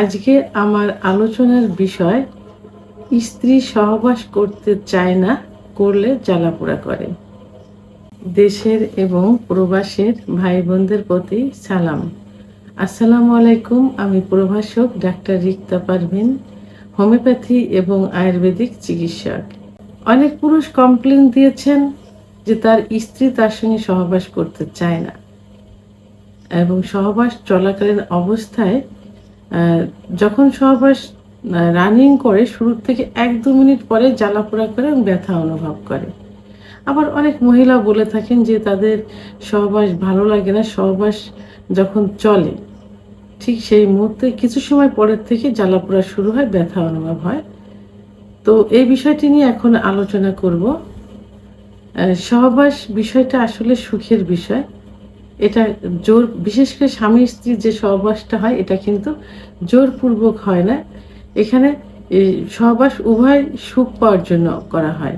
আজকে আমার আলোচনার বিষয়, স্ত্রী সহবাস করতে চায় না, করলে জ্বালাপোড়া করে। দেশের এবং প্রবাসের ভাই বোনদের প্রতি সালাম। আসসালামু আলাইকুম, আমি প্রভাষক ডাক্তার রিক্তা পারভিন, হোমিওপ্যাথি এবং আয়ুর্বেদিক চিকিৎসক। অনেক পুরুষ কমপ্লেন দিয়েছেন যে তার স্ত্রী তার সঙ্গে সহবাস করতে চায় না। এবং সহবাস চলাকালীন অবস্থায় যখন সহবাস রানিং করে, শুরুর থেকে এক দু মিনিট পরে জ্বালাপোড়া করে ব্যথা অনুভব করে। আবার অনেক মহিলা বলে থাকেন যে, তাদের সহবাস ভালো লাগে না, সহবাস যখন চলে, ঠিক সেই মুহূর্তে কিছু সময় পরের থেকে জ্বালাপোড়া শুরু হয়, ব্যথা অনুভব হয়। তো এই বিষয়টি নিয়ে এখন আলোচনা করব। সহবাস বিষয়টা আসলে সুখের বিষয়। এটা জোর, বিশেষ করে স্বামী স্ত্রীর যে সহবাসটা হয়, এটা কিন্তু জোরপূর্বক হয় না। এখানে সহবাস উভয় সুখ পাওয়ার জন্য করা হয়।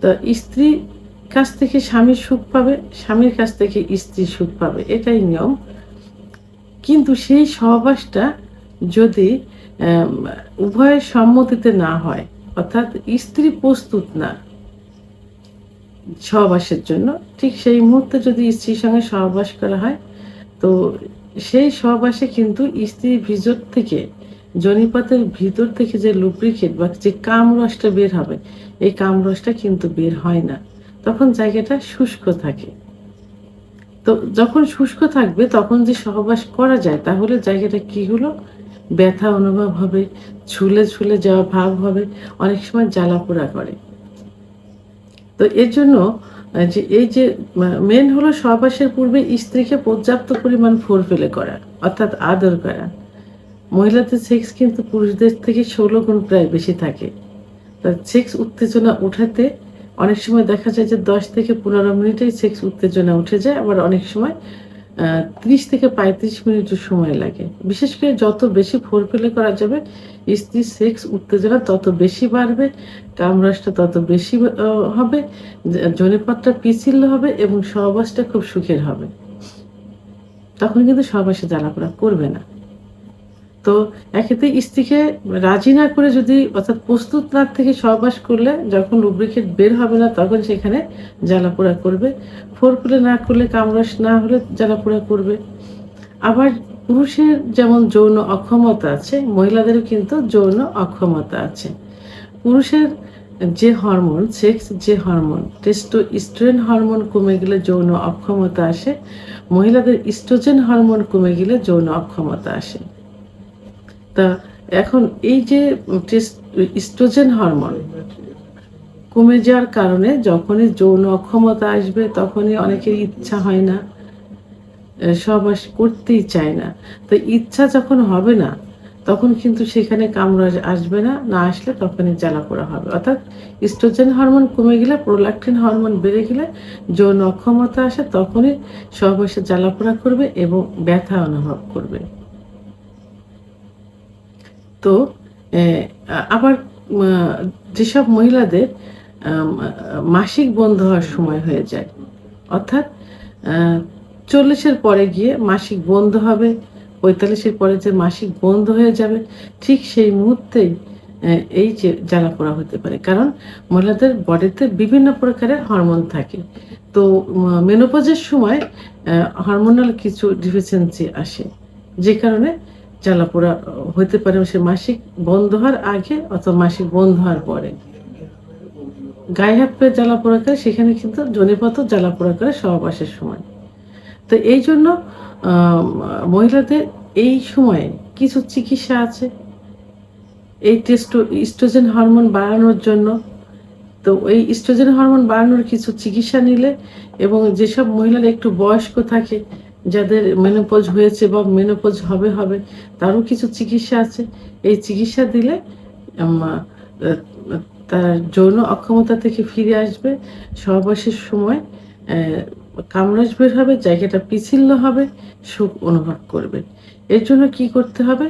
তো স্ত্রী কাছ থেকে স্বামী সুখ পাবে, স্বামীর কাছ থেকে স্ত্রী সুখ পাবে, এটাই নিয়ম। কিন্তু সেই সহবাসটা যদি উভয়ের সম্মতিতে না হয়, অর্থাৎ স্ত্রী প্রস্তুত না সহবাসের জন্য। ঠিক সেই মুহূর্তে যদি স্ত্রীর সঙ্গে সহবাস করা হয়, তো সেই সহবাসে কিন্তু স্ত্রীর ভিজর থেকে, জনিপাতের ভিতর থেকে যে লুব্রিকেট বা যে কামরসটা বের হবে, এই কামরসটা কিন্তু বের হয় না। তখন জায়গাটা শুষ্ক থাকে। তো যখন শুষ্ক থাকবে, তখন যে সহবাস করা যায়, তাহলে জায়গাটা কি হলো? ব্যথা অনুভব হবে, ছুলে ছুলে যাওয়া ভাব হবে, অনেক সময় জ্বালা পোড়া করে। তো এর জন্য যে এই যে মেন হলো সহবাসের পূর্বে স্ত্রীকে পর্যাপ্ত পরিমাণ ফোর ফেলে করা অর্থাৎ আদর করা মহিলাদের সেক্স কিন্তু পুরুষদের থেকে ষোলো গুণ প্রায় বেশি থাকে। তা সেক্স উত্তেজনা উঠাতে অনেক সময় দেখা যায় যে দশ থেকে পনেরো মিনিটেই সেক্স উত্তেজনা উঠে যায়, আবার অনেক সময় ত্রিশ থেকে পঁয়ত্রিশ মিনিট সময় লাগে। বিশেষ করে যত বেশি ফোর প্লে করা যাবে, স্ত্রী সেক্স উত্তেজনা তত বেশি বাড়বে কামরাসটা তত বেশি হবে, জনিপথটা পিছিল হবে এবং সহবাসটা খুব সুখের হবে। তখন কিন্তু সহবাসে জ্বালাপোড়া করবে না। তো এক্ষেত্রে স্ত্রীকে রাজি না করে যদি অর্থাৎ প্রস্তুত না থেকে সহবাস করলে যখন লুব্রিকেট বের হবে না তখন সেখানে জ্বালাপোড়া করবে। ফোর করলে না করলে কামরাস না হলে জ্বালাপোড়া করবে। আবার পুরুষের যেমন যৌন অক্ষমতা আছে, মহিলাদেরও কিন্তু যৌন অক্ষমতা আছে। পুরুষের যে হরমোন সেক্স যে হরমোন টেস্টো ইস্ট্রেন হরমোন কমে গেলে যৌন অক্ষমতা আসে, মহিলাদের ইস্ট্রোজেন হরমোন কমে গেলে যৌন অক্ষমতা আসে। তা এখন এই যে ইস্ট্রোজেন হরমোন কমে যাওয়ার কারণে যখনই যৌন অক্ষমতা আসবে তখনই অনেকের ইচ্ছা হয় না সহবাস করতেই চায় না। তো ইচ্ছা যখন হবে না, তখন কিন্তু সেখানে কামড় আসবে না না আসলে তখনই জ্বালা পোড়া হবে। অর্থাৎ ইস্ট্রোজেন হরমোন কমে গেলে, প্রোলাক্টিন হরমোন বেড়ে গেলে, যৌন অক্ষমতা আসে, তখনই সহবাসে জ্বালা পোড়া করবে এবং ব্যথা অনুভব করবে। তো আবার যেসব মহিলাদের মাসিক বন্ধ হওয়ার সময় হয়ে যায়। অর্থাৎ চল্লিশের পরে গিয়ে মাসিক বন্ধ হবে, পঁয়তাল্লিশের পরে যে মাসিক বন্ধ হয়ে যাবে, ঠিক সেই মুহূর্তেই এই যে জ্বালা পোড়া হতে পারে। কারণ, মহিলাদের বডিতে বিভিন্ন প্রকারের হরমোন থাকে। তো মেনোপজের সময় হরমোনাল কিছু ডিফিসিয়েন্সি আসে। যে কারণে জ্বালাপোড়া হতে পারে সে মাসিক বন্ধ হওয়ার আগে অথবা মাসিক বন্ধ হওয়ার পরে। গায়ে হাত পেয়ে জ্বালাপোড়া করে সেখানে কিন্তু জনিপথ জ্বালাপোড়া করে সহবাসের সময়। তো এই জন্য মহিলাদের এই সময়ে কিছু চিকিৎসা আছে। এই টেস্টো, ইস্ট্রোজেন হরমোন বাড়ানোর জন্য। তো ওই ইস্ট্রোজেন হরমোন বাড়ানোর কিছু চিকিৎসা নিলে এবং যেসব মহিলারা একটু বয়স্ক থাকে যাদের মেনোপজ হয়েছে বা মেনোপজ হবে হবে, তারও কিছু চিকিৎসা আছে। এই চিকিৎসা দিলে তার যৌন অক্ষমতা থেকে ফিরে আসবে। সহবাসের সময় কামরাজ বের হবে, জায়গাটা পিছিল্য হবে, সুখ অনুভব করবে। এর জন্য কি করতে হবে?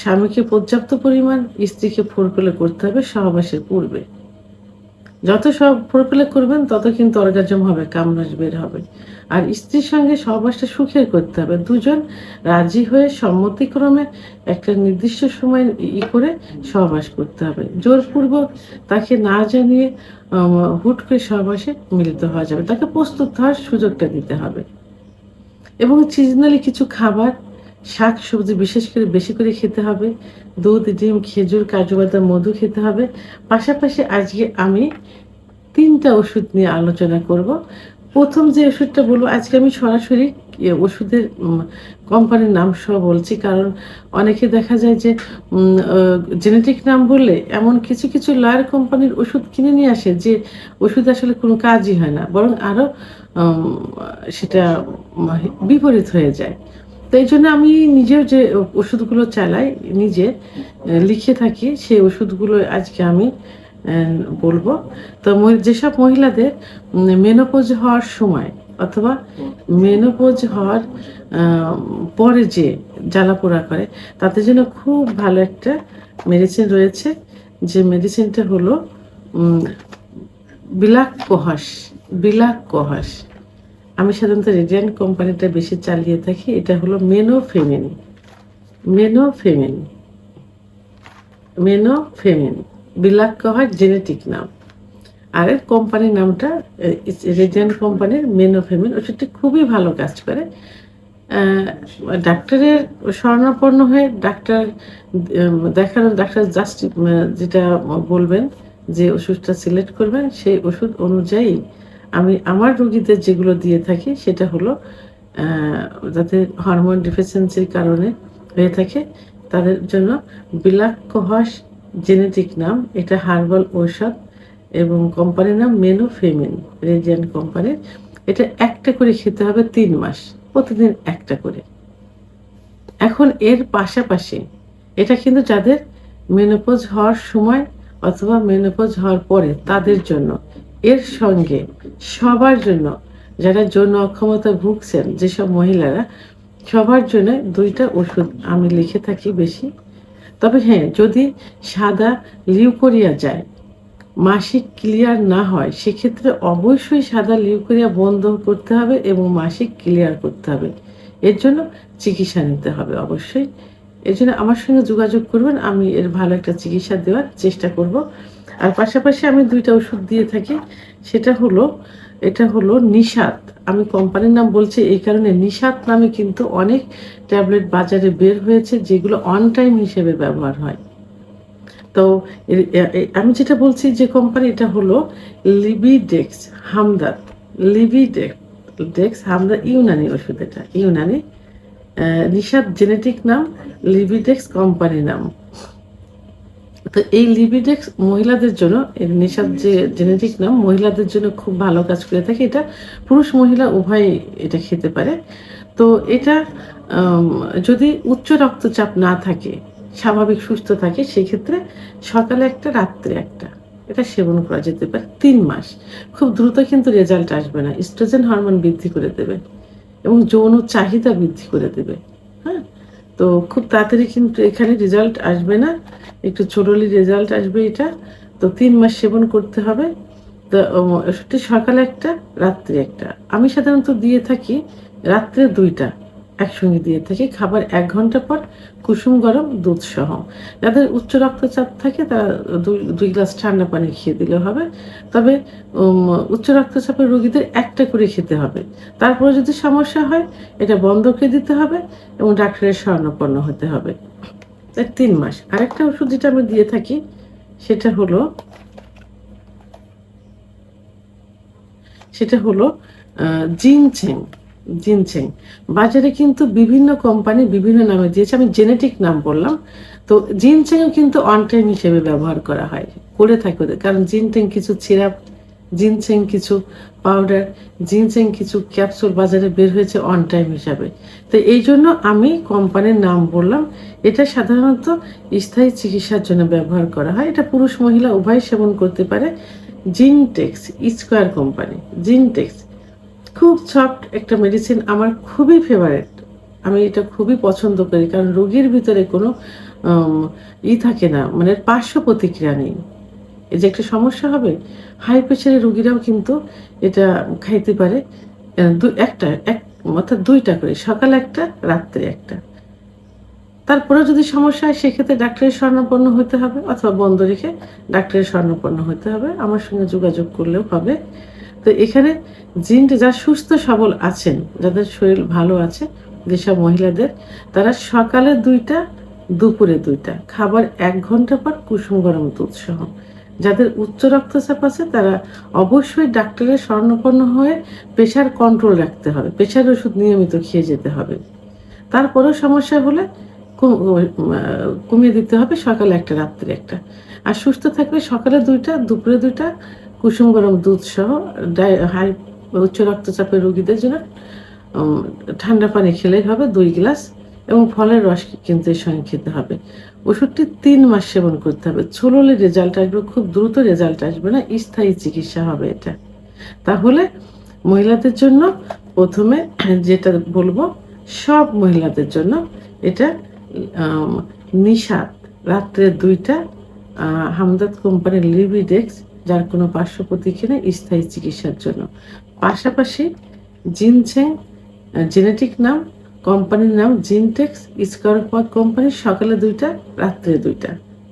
স্বামীকে পর্যাপ্ত পরিমাণ স্ত্রীকে ফোর করতে হবে সহবাসের পূর্বে। যত সব প্রকলে করবেন, তত কিন্তু অর্গাজম হবে, কামরাজ বের হবে। আর স্ত্রীর সঙ্গে সহবাসটা সুখের করতে হবে। দুজন রাজি হয়ে সম্মতিক্রমে একটা নির্দিষ্ট সময় ই করে সহবাস করতে হবে। জোরপূর্বক তাকে না জানিয়ে হুট করে সহবাসে মিলিত হওয়া যাবে। তাকে প্রস্তুত হওয়ার সুযোগটা দিতে হবে। এবং সিজনালি কিছু খাবার শাক সবজি বিশেষ করে বেশি করে খেতে হবে, দুধ, ডিম, খেজুর, কাজু বাদাম, মধু খেতে হবে। পাশাপাশি আজকে আমি তিনটা ওষুধ নিয়ে আলোচনা করব। প্রথম যে ওষুধটা বলব, আজকে আমি সরাসরি ওষুধের কোম্পানির নাম সহ বলছি। কারণ অনেকে দেখা যায় যে জেনেটিক নাম বললে এমন কিছু কিছু লয়ার কোম্পানির ওষুধ কিনে নিয়ে আসে যে ওষুধ আসলে কোনো কাজই হয় না, বরং আরও সেটা বিপরীত হয়ে যায়। তো এই জন্য আমি নিজেও যে ওষুধগুলো চালাই, নিজে লিখে থাকি, সেই ওষুধগুলো আজকে আমি বলব। তো যেসব মহিলাদের মেনোপোজ হওয়ার সময় অথবা মেনোপোজ হওয়ার পরে যে জ্বালাপোড়া করে, তাদের জন্য খুব ভালো একটা মেডিসিন রয়েছে, যে মেডিসিনটা হলো বিলাক কোহাস বিলাক কোহাস আমি সাধারণত রেডিয়ান্ট কোম্পানিটা বেশি চালিয়ে থাকি, এটা হলো মেনোফেমিন। মেনোফেমিন। মেনোফেমিন। বিলাক কোহাস জেনেটিক নাম। আর এর কোম্পানির নামটা রেডিয়ান্ট কোম্পানির মেনো ফেমিন ওষুধটি খুবই ভালো কাজ করে। ডাক্তারের শরণাপন্ন হয়ে ডাক্তার দেখানো ডাক্তার জাস্ট যেটা বলবেন যে ওষুধটা সিলেক্ট করবেন, সেই ওষুধ অনুযায়ী আমি আমার রুগীদের যেগুলো দিয়ে থাকি, সেটা হলো যাদের হরমোন ডিফিসিয়েন্সির কারণে হয়ে থাকে, তাদের জন্য বিলাক কহাস জেনেটিক নাম, এটা হার্বাল ঔষধ এবং কোম্পানির নাম মেনু ফেমিন রেজিয়ান কোম্পানির এটা একটা করে খেতে হবে তিন মাস, প্রতিদিন একটা করে। এখন এর পাশাপাশি এটা কিন্তু যাদের মেনোপোজ হওয়ার সময় অথবা মেনোপোজ হওয়ার পরে তাদের জন্য এর সঙ্গে সবার জন্য যারা যৌন অক্ষমতা ভুগছেন, যেসব মহিলারা, সবার জন্য দুইটা ওষুধ আমি লিখে থাকি বেশি। তবে হ্যাঁ যদি সাদা লিউকোরিয়া যায়, মাসিক ক্লিয়ার না হয়, সেক্ষেত্রে অবশ্যই সাদা লিউকোরিয়া বন্ধ করতে হবে এবং মাসিক ক্লিয়ার করতে হবে। এর জন্য চিকিৎসা নিতে হবে অবশ্যই। এর জন্য আমার সঙ্গে যোগাযোগ করবেন, আমি এর ভালো একটা চিকিৎসা দেওয়ার চেষ্টা করব। আর পাশাপাশি আমি দুইটা ওষুধ দিয়ে থাকি। সেটা হলো, এটা হলো নিষাদ আমি কোম্পানির নাম বলছি, এই কারণে নিষাদ নামে কিন্তু অনেক ট্যাবলেট বাজারে বের হয়েছে, যেগুলো অন টাইম হিসেবে ব্যবহার হয়। তো আমি যেটা বলছি যে কোম্পানি, এটা হলো লিবিডেক্স হামদাদ লিবিডেক্স, ডেক্স হামদাদ ইউনানি ওষুধ এটা, ইউনানি নিষাদ জেনেটিক নাম, লিবিডেক্স কোম্পানি নাম। তো এই লিবিডেক্স মহিলাদের জন্য এর নিষাদ যে জেনেটিক নাম, মহিলাদের জন্য খুব ভালো কাজ করে থাকে। এটা পুরুষ মহিলা উভয় এটা খেতে পারে। তো এটা যদি উচ্চ রক্তচাপ না থাকে, স্বাভাবিক সুস্থ থাকে, সেক্ষেত্রে সকালে একটা, রাত্রে একটা, এটা সেবন করা যেতে পারে। তিন মাস। খুব দ্রুত কিন্তু রেজাল্ট আসবে না। স্ট্রোজেন হরমোন বৃদ্ধি করে দেবে এবং যৌন চাহিদা বৃদ্ধি করে দেবে। তো খুব তাড়াতাড়ি কিন্তু এখানে রেজাল্ট আসবে না। একটু ছোটলি রেজাল্ট আসবে এটা। তো তিন মাস সেবন করতে হবে। তো সত্যি সকালে একটা, রাত্রি একটা। আমি সাধারণত দিয়ে থাকি রাত্রে দুইটা। একসঙ্গে দিয়ে থাকি। খাবার এক ঘণ্টা পর কুসুম গরম দুধ সহ। যাদের উচ্চ রক্তচাপ থাকে তারা দুই দুই গ্লাস ঠান্ডা পানি খেয়ে দিলে হবে। তবে উচ্চ রক্তচাপের রোগীদের একটা করে খেতে হবে। তারপরে যদি সমস্যা হয়, এটা বন্ধ করে দিতে হবে এবং ডাক্তারের শরণাপন্ন হতে হবে। তাই তিন মাস। আরেকটা ওষুধ যেটা আমি দিয়ে থাকি, সেটা হলো সেটা হলো জিনছেং জিনছেং বাজারে কিন্তু বিভিন্ন কোম্পানি বিভিন্ন নামে দিয়েছে। আমি জেনেটিক নাম বললাম। তো জিনছেংও কিন্তু অন টাইম হিসেবে ব্যবহার করা হয়। করে থাকে ওদের। কারণ জিনটেং কিছু সিরাপ জিনছেং কিছু পাউডার জিনছেং কিছু ক্যাপসুল বাজারে বের হয়েছে অন টাইম হিসাবে। তো এই জন্য আমি কোম্পানির নাম বললাম। এটা সাধারণত স্থায়ী চিকিৎসার জন্য ব্যবহার করা হয়। এটা পুরুষ মহিলা উভয় সেবন করতে পারে। Zinctex Square company. জিনটেক্স খুব সফট একটা মেডিসিন আমার খুবই ফেভারেট আমি এটা খুবই পছন্দ করি, কারণ রোগীর ভিতরে কোনো ই থাকে না মানে পার্শ্ব প্রতিক্রিয়া নেই। এই যে একটা সমস্যা হবে হাই প্রেশারের রোগীরাও কিন্তু এটা খাইতে পারে দু- একটা, এক, অর্থাৎ দুইটা করে, সকালে একটা, রাত্রে একটা। তারপরে যদি সমস্যা হয়, সেক্ষেত্রে ডাক্তারের স্বর্ণপন্ন হতে হবে, অথবা বন্ধ রেখে ডাক্তারের স্বর্ণপন্ন হতে হবে। আমার সঙ্গে যোগাযোগ করলেও হবে। তো এখানে জিনটা যারা সুস্থ, সবল আছেন, যাদের শরীর ভালো আছে, যেসব মহিলাদের, তারা সকালে দুইটা, দুপুরে দুইটা, খাবার এক ঘণ্টা পর কুসুম গরম দুধ সহ। যাদের উচ্চ রক্তচাপ আছে, তারা অবশ্যই ডাক্তারের স্বর্ণপন্ন হয়ে প্রেশার কন্ট্রোল রাখতে হবে, প্রেশার ওষুধ নিয়মিত খেয়ে যেতে হবে। তারপরেও সমস্যা হলে কমিয়ে দিতে হবে সকালে একটা, রাত্রে একটা। আর সুস্থ থাকলে সকালে দুইটা, দুপুরে দুইটা কুসুম গরম দুধ সহ হাই উচ্চ রক্তচাপের রোগীদের জন্য ঠান্ডা পানি খেলেই হবে দুই গ্লাস এবং ফলের রস কিন্তু এর সঙ্গে খেতে হবে। ওষুধটি তিন মাস সেবন করতে হবে। ছোললে রেজাল্ট আসবে, খুব দ্রুত রেজাল্ট আসবে না, স্থায়ী চিকিৎসা হবে এটা। তাহলে মহিলাদের জন্য প্রথমে যেটা বলব, সব মহিলাদের জন্য এটা নিশাত রাত্রে দুইটা হামদাদ কোম্পানির লিভিডেক্স যার কোনো পার্শ্ব প্রতিক্রিয়া স্থায়ী চিকিৎসার জন্য। পাশাপাশি জিনছেং জেনেটিক নাম কোম্পানির নাম জিনটেক্স ইস্কারপথ কোম্পানি সকালে দুইটা, রাত্রে দুইটা।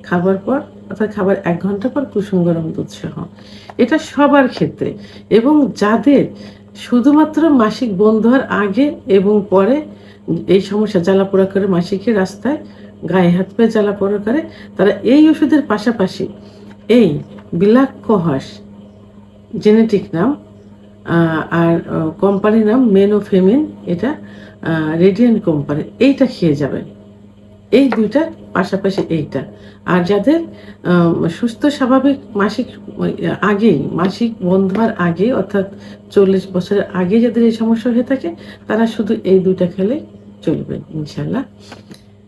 খাবার পর, অর্থাৎ খাবার এক ঘণ্টা পর কুসুম গরম দুধ সহ। এটা সবার ক্ষেত্রে। এবং যাদের শুধুমাত্র মাসিক বন্ধ হওয়ার আগে এবং পরে এই সমস্যা জ্বালা পোড়া করে মাসিকের রাস্তায় গায়ে হাত পায়ে জ্বালা পোড়া করে, তারা এই ওষুধের পাশাপাশি এই বিলাক কহাস জেনেটিক নাম আর কোম্পানির নাম মেন ও ফেমিন এটা রেডিয়েন্ট কোম্পানি এইটা খেয়ে যাবেন। এই দুইটা পাশাপাশি এইটা। আর যাদের সুস্থ স্বাভাবিক মাসিক, আগেই, মাসিক বন্ধ হওয়ার আগে অর্থাৎ চল্লিশ বছরের আগে যাদের এই সমস্যা হয়ে থাকে, তারা শুধু এই দুইটা খেলে চলবে ইনশাল্লাহ